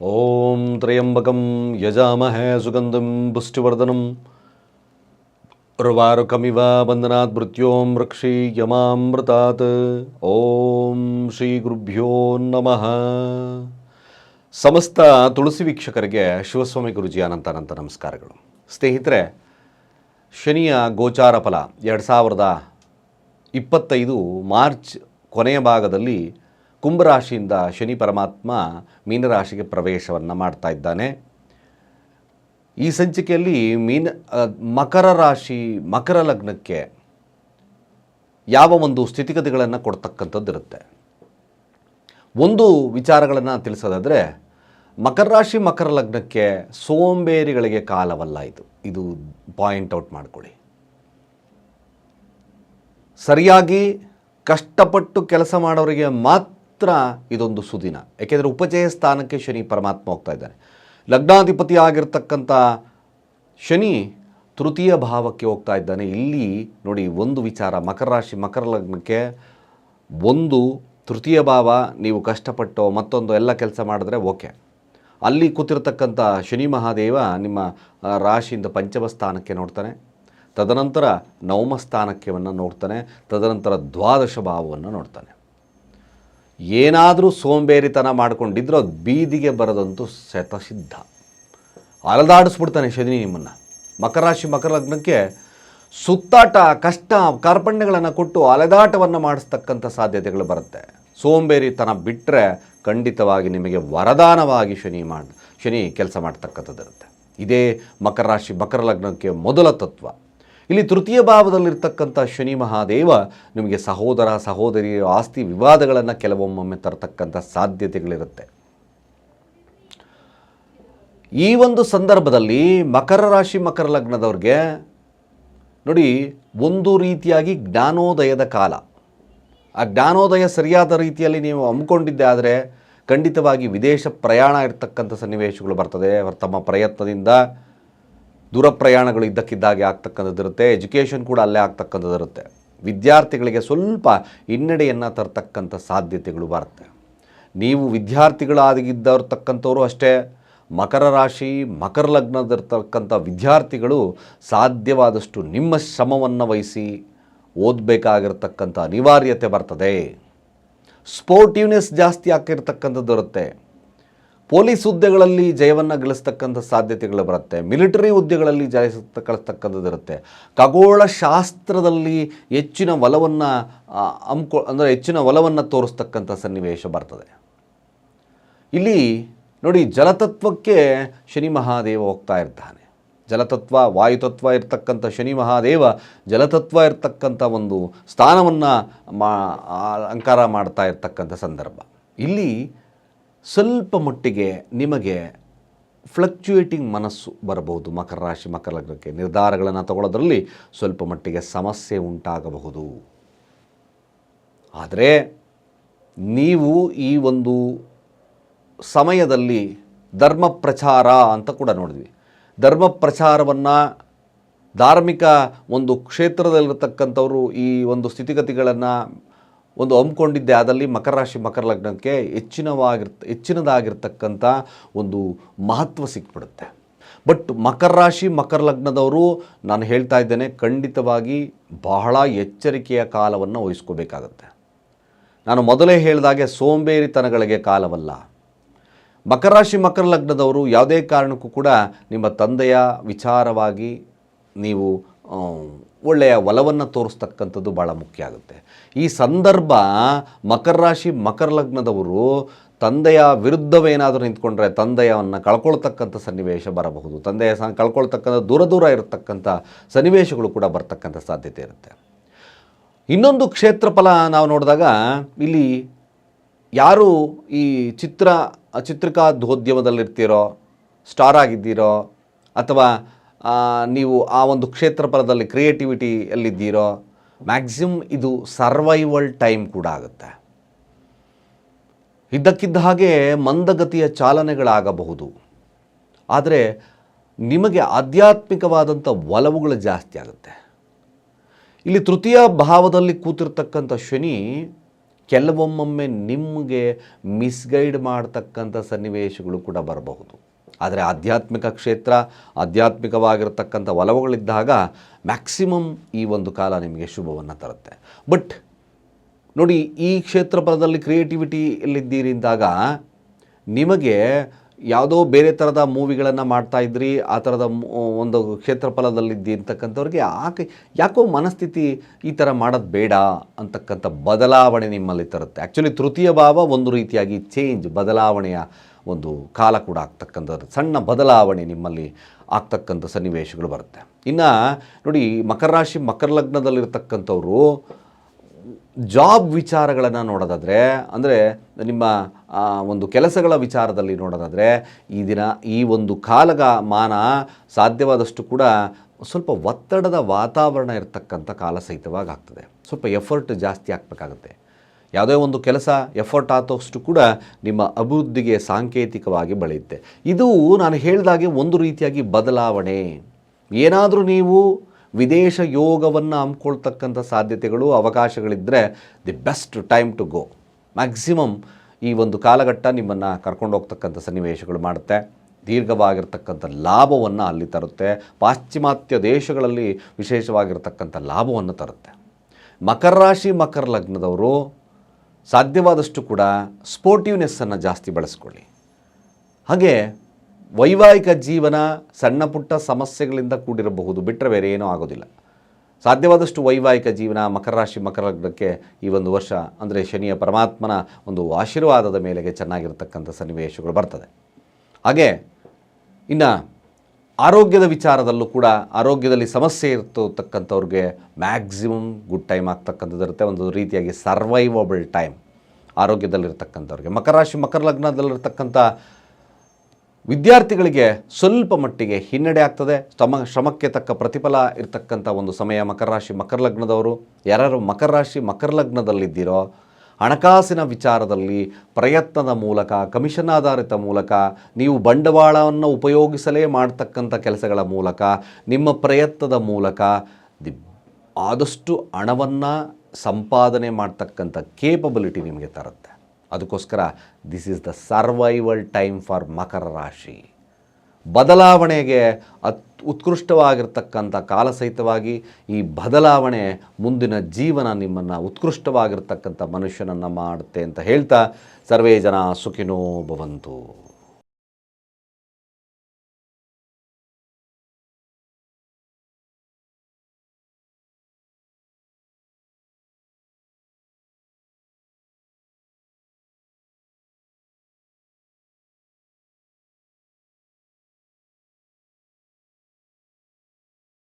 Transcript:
ಓಂ ತ್ರಯಂಬಕಂ ಯಜಾಮಹೇ ಸುಗಂಧಂ ಪುಷ್ಟಿವರ್ಧನಂ ಉರ್ವಾರುಕಮಿವ ಬಂಧನಾತ್ ಮೃತ್ಯೋಂ ರಕ್ಷಿ ಯಮಾಮೃತಾತ್ ಓಂ ಶ್ರೀ ಗುರುಭ್ಯೋ ನಮಃ ಸಮಸ್ತ ತುಳಸಿ ವೀಕ್ಷಕರಿಗೆ ಶಿವಸ್ವಾಮಿ ಗುರುಜಿ ಅನಂತ ಅನಂತ ನಮಸ್ಕಾರಗಳು. ಸ್ನೇಹಿತರೆ, ಶನಿಯ ಗೋಚಾರ ಫಲ ಎರಡು ಸಾವಿರದ ಇಪ್ಪತ್ತೈದು ಮಾರ್ಚ್ ಕೊನೆಯ ಭಾಗದಲ್ಲಿ ಕುಂಭರಾಶಿಯಿಂದ ಶನಿ ಪರಮಾತ್ಮ ಮೀನರಾಶಿಗೆ ಪ್ರವೇಶವನ್ನು ಮಾಡ್ತಾ ಇದ್ದಾನೆ. ಈ ಸಂಚಿಕೆಯಲ್ಲಿ ಮೀನ ಮಕರ ರಾಶಿ, ಮಕರ ಲಗ್ನಕ್ಕೆ ಯಾವ ಒಂದು ಸ್ಥಿತಿಗತಿಗಳನ್ನು ಕೊಡ್ತಕ್ಕಂಥದ್ದಿರುತ್ತೆ. ಒಂದು ವಿಚಾರಗಳನ್ನು ತಿಳಿಸೋದಾದರೆ, ಮಕರ ರಾಶಿ, ಮಕರ ಲಗ್ನಕ್ಕೆ ಸೋಂಬೇರಿಗಳಿಗೆ ಕಾಲವಲ್ಲ ಇದು. ಇದು ಪಾಯಿಂಟ್ ಔಟ್ ಮಾಡಿಕೊಳ್ಳಿ. ಸರಿಯಾಗಿ ಕಷ್ಟಪಟ್ಟು ಕೆಲಸ ಮಾಡೋರಿಗೆ ಮಾತ್ರ ಇದೊಂದು ಸುದಿನ. ಯಾಕೆಂದರೆ ಉಪಜಯ ಸ್ಥಾನಕ್ಕೆ ಶನಿ ಪರಮಾತ್ಮ ಹೋಗ್ತಾ ಇದ್ದಾನೆ. ಲಗ್ನಾಧಿಪತಿ ಆಗಿರ್ತಕ್ಕಂಥ ಶನಿ ತೃತೀಯ ಭಾವಕ್ಕೆ ಹೋಗ್ತಾ ಇದ್ದಾನೆ. ಇಲ್ಲಿ ನೋಡಿ ಒಂದು ವಿಚಾರ, ಮಕರ ರಾಶಿ, ಮಕರ ಲಗ್ನಕ್ಕೆ ಒಂದು ತೃತೀಯ ಭಾವ, ನೀವು ಕಷ್ಟಪಟ್ಟು ಮತ್ತೊಂದು ಎಲ್ಲ ಕೆಲಸ ಮಾಡಿದ್ರೆ ಓಕೆ. ಅಲ್ಲಿ ಕೂತಿರ್ತಕ್ಕಂಥ ಶನಿ ಮಹಾದೇವ ನಿಮ್ಮ ರಾಶಿಯಿಂದ ಪಂಚಮ ಸ್ಥಾನಕ್ಕೆ ನೋಡ್ತಾನೆ. ತದನಂತರ ನವಮ ಸ್ಥಾನಕ್ಕೆವನ್ನು ನೋಡ್ತಾನೆ. ತದನಂತರ ದ್ವಾದಶ ಭಾವವನ್ನು ನೋಡ್ತಾನೆ. ಏನಾದರೂ ಸೋಂಬೇರಿತನ ಮಾಡ್ಕೊಂಡಿದ್ರೂ ಅದು ಬೀದಿಗೆ ಬರೋದಂತೂ ಶತಸಿದ್ಧ. ಅಲದಾಡಿಸ್ಬಿಡ್ತಾನೆ ಶನಿ ನಿಮ್ಮನ್ನು. ಮಕರ ರಾಶಿ, ಮಕರ ಲಗ್ನಕ್ಕೆ ಸುತ್ತಾಟ, ಕಷ್ಟ, ಕಾರ್ಪಣ್ಯಗಳನ್ನು ಕೊಟ್ಟು ಅಲೆದಾಟವನ್ನು ಮಾಡಿಸ್ತಕ್ಕಂಥ ಸಾಧ್ಯತೆಗಳು ಬರುತ್ತೆ. ಸೋಂಬೇರಿತನ ಬಿಟ್ಟರೆ ಖಂಡಿತವಾಗಿ ನಿಮಗೆ ವರದಾನವಾಗಿ ಶನಿ ಮಾಡಿ, ಶನಿ ಕೆಲಸ ಮಾಡ್ತಕ್ಕಂಥದ್ದಿರುತ್ತೆ. ಇದೇ ಮಕರ ರಾಶಿ, ಮಕರ ಲಗ್ನಕ್ಕೆ ಮೊದಲ ತತ್ವ. ಇಲ್ಲಿ ತೃತೀಯ ಭಾವದಲ್ಲಿರ್ತಕ್ಕಂಥ ಶನಿ ಮಹಾದೇವ ನಿಮಗೆ ಸಹೋದರ ಸಹೋದರಿಯ ಆಸ್ತಿ ವಿವಾದಗಳನ್ನು ಕೆಲವೊಮ್ಮೊಮ್ಮೆ ತರತಕ್ಕಂಥ ಸಾಧ್ಯತೆಗಳಿರುತ್ತೆ. ಈ ಒಂದು ಸಂದರ್ಭದಲ್ಲಿ ಮಕರ ರಾಶಿ, ಮಕರ ಲಗ್ನದವ್ರಿಗೆ ನೋಡಿ ಒಂದು ರೀತಿಯಾಗಿ ಜ್ಞಾನೋದಯದ ಕಾಲ. ಆ ಜ್ಞಾನೋದಯ ಸರಿಯಾದ ರೀತಿಯಲ್ಲಿ ನೀವು ಹಮ್ಮಿಕೊಂಡಿದ್ದೆ ಆದರೆ ಖಂಡಿತವಾಗಿ ವಿದೇಶ ಪ್ರಯಾಣ ಇರ್ತಕ್ಕಂಥ ಸನ್ನಿವೇಶಗಳು ಬರ್ತದೆ. ತಮ್ಮ ಪ್ರಯತ್ನದಿಂದ ದೂರ ಪ್ರಯಾಣಗಳು ಇದ್ದಕ್ಕಿದ್ದಾಗೆ ಆಗ್ತಕ್ಕಂಥದ್ದಿರುತ್ತೆ ಎಜುಕೇಷನ್ ಕೂಡ ಅಲ್ಲೇ ಆಗ್ತಕ್ಕಂಥದ್ದಿರುತ್ತೆ ವಿದ್ಯಾರ್ಥಿಗಳಿಗೆ ಸ್ವಲ್ಪ ಹಿನ್ನಡೆಯನ್ನು ತರ್ತಕ್ಕಂಥ ಸಾಧ್ಯತೆಗಳು ಬರುತ್ತೆ. ನೀವು ವಿದ್ಯಾರ್ಥಿಗಳಾಗಿದ್ದವ್ರತಕ್ಕಂಥವ್ರು ಅಷ್ಟೇ, ಮಕರ ರಾಶಿ, ಮಕರ ಲಗ್ನದಿರ್ತಕ್ಕಂಥ ವಿದ್ಯಾರ್ಥಿಗಳು ಸಾಧ್ಯವಾದಷ್ಟು ನಿಮ್ಮ ಶ್ರಮವನ್ನು ವಹಿಸಿ ಓದಬೇಕಾಗಿರ್ತಕ್ಕಂಥ ಅನಿವಾರ್ಯತೆ ಬರ್ತದೆ. ಸ್ಪೋರ್ಟಿವ್ನೆಸ್ ಜಾಸ್ತಿ ಆಗಿರ್ತಕ್ಕಂಥದ್ದು ಇರುತ್ತೆ. ಪೊಲೀಸ್ ಹುದ್ದೆಗಳಲ್ಲಿ ಜಯವನ್ನು ಗಳಿಸ್ತಕ್ಕಂಥ ಸಾಧ್ಯತೆಗಳು ಬರುತ್ತೆ. ಮಿಲಿಟರಿ ಹುದ್ದೆಗಳಲ್ಲಿ ಜಯ ಕಳಿಸ್ತಕ್ಕಂಥದ್ದು ಇರುತ್ತೆ. ಖಗೋಳ ಶಾಸ್ತ್ರದಲ್ಲಿ ಹೆಚ್ಚಿನ ಒಲವನ್ನು ಅಂಕೊ ಅಂದರೆ ಹೆಚ್ಚಿನ ಒಲವನ್ನು ತೋರಿಸ್ತಕ್ಕಂಥ ಸನ್ನಿವೇಶ ಬರ್ತದೆ. ಇಲ್ಲಿ ನೋಡಿ ಜಲತತ್ವಕ್ಕೆ ಶನಿ ಮಹಾದೇವ ಹೋಗ್ತಾ ಇರ್ತಾನೆ. ಜಲತತ್ವ, ವಾಯುತತ್ವ ಇರ್ತಕ್ಕಂಥ ಶನಿ ಮಹಾದೇವ ಜಲತತ್ವ ಇರ್ತಕ್ಕಂಥ ಒಂದು ಸ್ಥಾನವನ್ನು ಮಾ ಅಲಂಕಾರ ಮಾಡ್ತಾ ಇರ್ತಕ್ಕಂಥ ಸಂದರ್ಭ. ಇಲ್ಲಿ ಸ್ವಲ್ಪ ಮಟ್ಟಿಗೆ ನಿಮಗೆ ಫ್ಲಕ್ಚುಯೇಟಿಂಗ್ ಮನಸ್ಸು ಬರಬಹುದು. ಮಕರ ರಾಶಿ, ಮಕರ ಲಗ್ನಕ್ಕೆ ನಿರ್ಧಾರಗಳನ್ನು ತಗೊಳ್ಳೋದ್ರಲ್ಲಿ ಸ್ವಲ್ಪ ಮಟ್ಟಿಗೆ ಸಮಸ್ಯೆ ಉಂಟಾಗಬಹುದು. ಆದರೆ ನೀವು ಈ ಒಂದು ಸಮಯದಲ್ಲಿ ಧರ್ಮ ಪ್ರಚಾರ ಅಂತ ಕೂಡ ನೋಡಿದ್ವಿ. ಧರ್ಮ ಪ್ರಚಾರವನ್ನು ಧಾರ್ಮಿಕ ಒಂದು ಕ್ಷೇತ್ರದಲ್ಲಿರತಕ್ಕಂಥವರು ಈ ಒಂದು ಸ್ಥಿತಿಗತಿಗಳನ್ನು ಒಂದು ಹಮ್ಮಿಕೊಂಡಿದ್ದೆ ಆದಲ್ಲಿ ಮಕರ ರಾಶಿ, ಮಕರ ಲಗ್ನಕ್ಕೆ ಹೆಚ್ಚಿನವಾಗಿರ್ ಹೆಚ್ಚಿನದಾಗಿರ್ತಕ್ಕಂಥ ಒಂದು ಮಹತ್ವ ಸಿಕ್ಬಿಡುತ್ತೆ. ಬಟ್ ಮಕರ ರಾಶಿ, ಮಕರ ಲಗ್ನದವರು ನಾನು ಹೇಳ್ತಾ ಇದ್ದೇನೆ, ಖಂಡಿತವಾಗಿ ಬಹಳ ಎಚ್ಚರಿಕೆಯ ಕಾಲವನ್ನು ವಹಿಸ್ಕೋಬೇಕಾಗತ್ತೆ. ನಾನು ಮೊದಲೇ ಹೇಳಿದಾಗೆ ಸೋಂಬೇರಿತನಗಳಿಗೆ ಕಾಲವಲ್ಲ. ಮಕರ ರಾಶಿ, ಮಕರ ಲಗ್ನದವರು ಯಾವುದೇ ಕಾರಣಕ್ಕೂ ಕೂಡ ನಿಮ್ಮ ತಂದೆಯ ವಿಚಾರವಾಗಿ ನೀವು ಒಳ್ಳೆಯ ಒಲವನ್ನು ತೋರಿಸ್ತಕ್ಕಂಥದ್ದು ಭಾಳ ಮುಖ್ಯ ಆಗುತ್ತೆ. ಈ ಸಂದರ್ಭ ಮಕರ ರಾಶಿ, ಮಕರ ಲಗ್ನದವರು ತಂದೆಯ ವಿರುದ್ಧವೇನಾದರೂ ನಿಂತ್ಕೊಂಡ್ರೆ ತಂದೆಯವನ್ನು ಕಳ್ಕೊಳ್ತಕ್ಕಂಥ ಸನ್ನಿವೇಶ ಬರಬಹುದು. ತಂದೆಯ ಸ, ಕಳ್ಕೊಳ್ತಕ್ಕಂಥ ದೂರ ದೂರ ಇರತಕ್ಕಂಥ ಸನ್ನಿವೇಶಗಳು ಕೂಡ ಬರ್ತಕ್ಕಂಥ ಸಾಧ್ಯತೆ ಇರುತ್ತೆ. ಇನ್ನೊಂದು ಕ್ಷೇತ್ರಫಲ ನಾವು ನೋಡಿದಾಗ ಇಲ್ಲಿ ಯಾರು ಈ ಚಿತ್ರ ಚಿತ್ರಿಕಾದ್ಯೋದ್ಯಮದಲ್ಲಿರ್ತೀರೋ ಸ್ಟಾರ್ ಆಗಿದ್ದೀರೋ ಅಥವಾ ನೀವು ಆ ಒಂದು ಕ್ಷೇತ್ರಪರದಲ್ಲಿ ಕ್ರಿಯೇಟಿವಿಟಿಯಲ್ಲಿದ್ದೀರೋ ಮ್ಯಾಕ್ಸಿಮಮ್ ಇದು ಸರ್ವೈವಲ್ ಟೈಮ್ ಕೂಡ ಆಗುತ್ತೆ. ಇದ್ದಕ್ಕಿದ್ದ ಹಾಗೆ ಮಂದಗತಿಯ ಚಾಲನೆಗಳಾಗಬಹುದು. ಆದರೆ ನಿಮಗೆ ಆಧ್ಯಾತ್ಮಿಕವಾದಂಥ ಒಲವುಗಳು ಜಾಸ್ತಿ ಆಗುತ್ತೆ. ಇಲ್ಲಿ ತೃತೀಯ ಭಾವದಲ್ಲಿ ಕೂತಿರ್ತಕ್ಕಂಥ ಶನಿ ಕೆಲವೊಮ್ಮೊಮ್ಮೆ ನಿಮಗೆ ಮಿಸ್ಗೈಡ್ ಮಾಡ್ತಕ್ಕಂಥ ಸನ್ನಿವೇಶಗಳು ಕೂಡ ಬರಬಹುದು. ಆದರೆ ಆಧ್ಯಾತ್ಮಿಕ ಕ್ಷೇತ್ರ, ಆಧ್ಯಾತ್ಮಿಕವಾಗಿರತಕ್ಕಂಥ ಒಲವುಗಳಿದ್ದಾಗ ಮ್ಯಾಕ್ಸಿಮಮ್ ಈ ಒಂದು ಕಾಲ ನಿಮಗೆ ಶುಭವನ್ನು ತರುತ್ತೆ. ಬಟ್ ನೋಡಿ, ಈ ಕ್ಷೇತ್ರ ಫಲದಲ್ಲಿ ಕ್ರಿಯೇಟಿವಿಟಿಯಲ್ಲಿದ್ದೀರಿ ಅಂದಾಗ ನಿಮಗೆ ಯಾವುದೋ ಬೇರೆ ಥರದ ಮೂವಿಗಳನ್ನು ಮಾಡ್ತಾ ಇದ್ರಿ, ಆ ಥರದ ಒಂದು ಕ್ಷೇತ್ರ ಫಲದಲ್ಲಿದ್ದಿ ಅಂತಕ್ಕಂಥವ್ರಿಗೆ ಯಾಕೆ, ಯಾಕೋ ಮನಸ್ಥಿತಿ ಈ ಥರ ಮಾಡೋದು ಬೇಡ ಅಂತಕ್ಕಂಥ ಬದಲಾವಣೆ ನಿಮ್ಮಲ್ಲಿ ತರುತ್ತೆ. ಆ್ಯಕ್ಚುಲಿ ತೃತೀಯ ಭಾವ ಒಂದು ರೀತಿಯಾಗಿ ಚೇಂಜ್ ಬದಲಾವಣೆಯ ಒಂದು ಕಾಲ ಕೂಡ ಆಗ್ತಕ್ಕಂಥದ್ದು, ಸಣ್ಣ ಬದಲಾವಣೆ ನಿಮ್ಮಲ್ಲಿ ಆಗ್ತಕ್ಕಂಥ ಸನ್ನಿವೇಶಗಳು ಬರುತ್ತೆ. ಇನ್ನು ನೋಡಿ, ಮಕರ ರಾಶಿ, ಮಕರ ಲಗ್ನದಲ್ಲಿರ್ತಕ್ಕಂಥವ್ರು ಜಾಬ್ ವಿಚಾರಗಳನ್ನು ನೋಡೋದಾದರೆ, ಅಂದರೆ ನಿಮ್ಮ ಒಂದು ಕೆಲಸಗಳ ವಿಚಾರದಲ್ಲಿ ನೋಡೋದಾದರೆ, ಈ ದಿನ, ಈ ಒಂದು ಕಾಲಗ ಮಾನ ಸಾಧ್ಯವಾದಷ್ಟು ಕೂಡ ಸ್ವಲ್ಪ ಒತ್ತಡದ ವಾತಾವರಣ ಇರತಕ್ಕಂಥ ಕಾಲ ಸಹಿತವಾಗಿ ಆಗ್ತದೆ. ಸ್ವಲ್ಪ ಎಫರ್ಟ್ ಜಾಸ್ತಿ ಆಗಬೇಕಾಗುತ್ತೆ. ಯಾವುದೇ ಒಂದು ಕೆಲಸ ಎಫರ್ಟ್ ಆದಷ್ಟು ಕೂಡ ನಿಮ್ಮ ಅಭಿವೃದ್ಧಿಗೆ ಸಾಂಕೇತಿಕವಾಗಿ ಬೆಳೆಯುತ್ತೆ. ಇದು ನಾನು ಹೇಳಿದಾಗೆ ಒಂದು ರೀತಿಯಾಗಿ ಬದಲಾವಣೆ. ಏನಾದರೂ ನೀವು ವಿದೇಶ ಯೋಗವನ್ನು ಹಮ್ಮಿಕೊಳ್ತಕ್ಕಂಥ ಸಾಧ್ಯತೆಗಳು ಅವಕಾಶಗಳಿದ್ದರೆ the best time to go maximum ಈ ಒಂದು ಕಾಲಘಟ್ಟ ನಿಮ್ಮನ್ನು ಕರ್ಕೊಂಡು ಹೋಗ್ತಕ್ಕಂಥ ಸನ್ನಿವೇಶಗಳು ಮಾಡುತ್ತೆ. ದೀರ್ಘವಾಗಿರ್ತಕ್ಕಂಥ ಲಾಭವನ್ನು ಅಲ್ಲಿ ತರುತ್ತೆ. ಪಾಶ್ಚಿಮಾತ್ಯ ದೇಶಗಳಲ್ಲಿ ವಿಶೇಷವಾಗಿರ್ತಕ್ಕಂಥ ಲಾಭವನ್ನು ತರುತ್ತೆ. ಮಕರ ರಾಶಿ, ಮಕರ ಲಗ್ನದವರು ಸಾಧ್ಯವಾದಷ್ಟು ಕೂಡ ಸ್ಪೋರ್ಟಿವ್ನೆಸ್ಸನ್ನು ಜಾಸ್ತಿ ಬಳಸ್ಕೊಳ್ಳಿ. ಹಾಗೆ ವೈವಾಹಿಕ ಜೀವನ ಸಣ್ಣ ಪುಟ್ಟ ಸಮಸ್ಯೆಗಳಿಂದ ಕೂಡಿರಬಹುದು ಬಿಟ್ಟರೆ ಬೇರೆ ಏನೂ ಆಗೋದಿಲ್ಲ. ಸಾಧ್ಯವಾದಷ್ಟು ವೈವಾಹಿಕ ಜೀವನ, ಮಕರ ರಾಶಿ, ಮಕರ ಲಗ್ನಕ್ಕೆ ಈ ಒಂದು ವರ್ಷ, ಅಂದರೆ ಶನಿಯ ಪರಮಾತ್ಮನ ಒಂದು ಆಶೀರ್ವಾದದ ಮೇಲೆಗೆ ಚೆನ್ನಾಗಿರತಕ್ಕಂಥ ಸನ್ನಿವೇಶಗಳು ಬರ್ತದೆ. ಹಾಗೆ ಇನ್ನು ಆರೋಗ್ಯದ ವಿಚಾರದಲ್ಲೂ ಕೂಡ ಆರೋಗ್ಯದಲ್ಲಿ ಸಮಸ್ಯೆ ಇರ್ತಕ್ಕಂಥವ್ರಿಗೆ ಮ್ಯಾಕ್ಸಿಮಮ್ ಗುಡ್ ಟೈಮ್ ಆಗ್ತಕ್ಕಂಥದ್ದು ಇರುತ್ತೆ. ಒಂದು ರೀತಿಯಾಗಿ ಸರ್ವೈವಬಲ್ ಟೈಮ್ ಆರೋಗ್ಯದಲ್ಲಿರ್ತಕ್ಕಂಥವ್ರಿಗೆ. ಮಕರ ರಾಶಿ, ಮಕರ ಲಗ್ನದಲ್ಲಿರ್ತಕ್ಕಂಥ ವಿದ್ಯಾರ್ಥಿಗಳಿಗೆ ಸ್ವಲ್ಪ ಮಟ್ಟಿಗೆ ಹಿನ್ನಡೆ ಆಗ್ತದೆ. ಶ್ರಮ ಶ್ರಮಕ್ಕೆ ತಕ್ಕ ಪ್ರತಿಫಲ ಇರ್ತಕ್ಕಂಥ ಒಂದು ಸಮಯ ಮಕರ ರಾಶಿ, ಮಕರ ಲಗ್ನದವರು. ಯಾರು ಮಕರ ರಾಶಿ, ಮಕರ ಲಗ್ನದಲ್ಲಿದ್ದೀರೋ ಹಣಕಾಸಿನ ವಿಚಾರದಲ್ಲಿ ಪ್ರಯತ್ನದ ಮೂಲಕ, ಕಮಿಷನ್ ಆಧಾರಿತ ಮೂಲಕ, ನೀವು ಬಂಡವಾಳವನ್ನು ಉಪಯೋಗಿಸಲೇ ಮಾಡ್ತಕ್ಕಂಥ ಕೆಲಸಗಳ ಮೂಲಕ, ನಿಮ್ಮ ಪ್ರಯತ್ನದ ಮೂಲಕ ದಿ ಆದಷ್ಟು ಹಣವನ್ನು ಸಂಪಾದನೆ ಮಾಡ್ತಕ್ಕಂಥ ಕೇಪಬಿಲಿಟಿ ನಿಮಗೆ ತರುತ್ತೆ. ಅದಕ್ಕೋಸ್ಕರ this is the survival time for ಮಕರ ರಾಶಿ. ಬದಲಾವಣೆಗೆ ಅತ್ ಉತ್ಕೃಷ್ಟವಾಗಿರ್ತಕ್ಕಂಥ ಕಾಲ ಸಹಿತವಾಗಿ ಈ ಬದಲಾವಣೆ ಮುಂದಿನ ಜೀವನ ನಿಮ್ಮನ್ನು ಉತ್ಕೃಷ್ಟವಾಗಿರ್ತಕ್ಕಂಥ ಮನುಷ್ಯನನ್ನು ಮಾಡುತ್ತೆ ಅಂತ ಹೇಳ್ತಾ ಸರ್ವೇ ಜನ ಸುಖಿನೋ ಭವಂತು.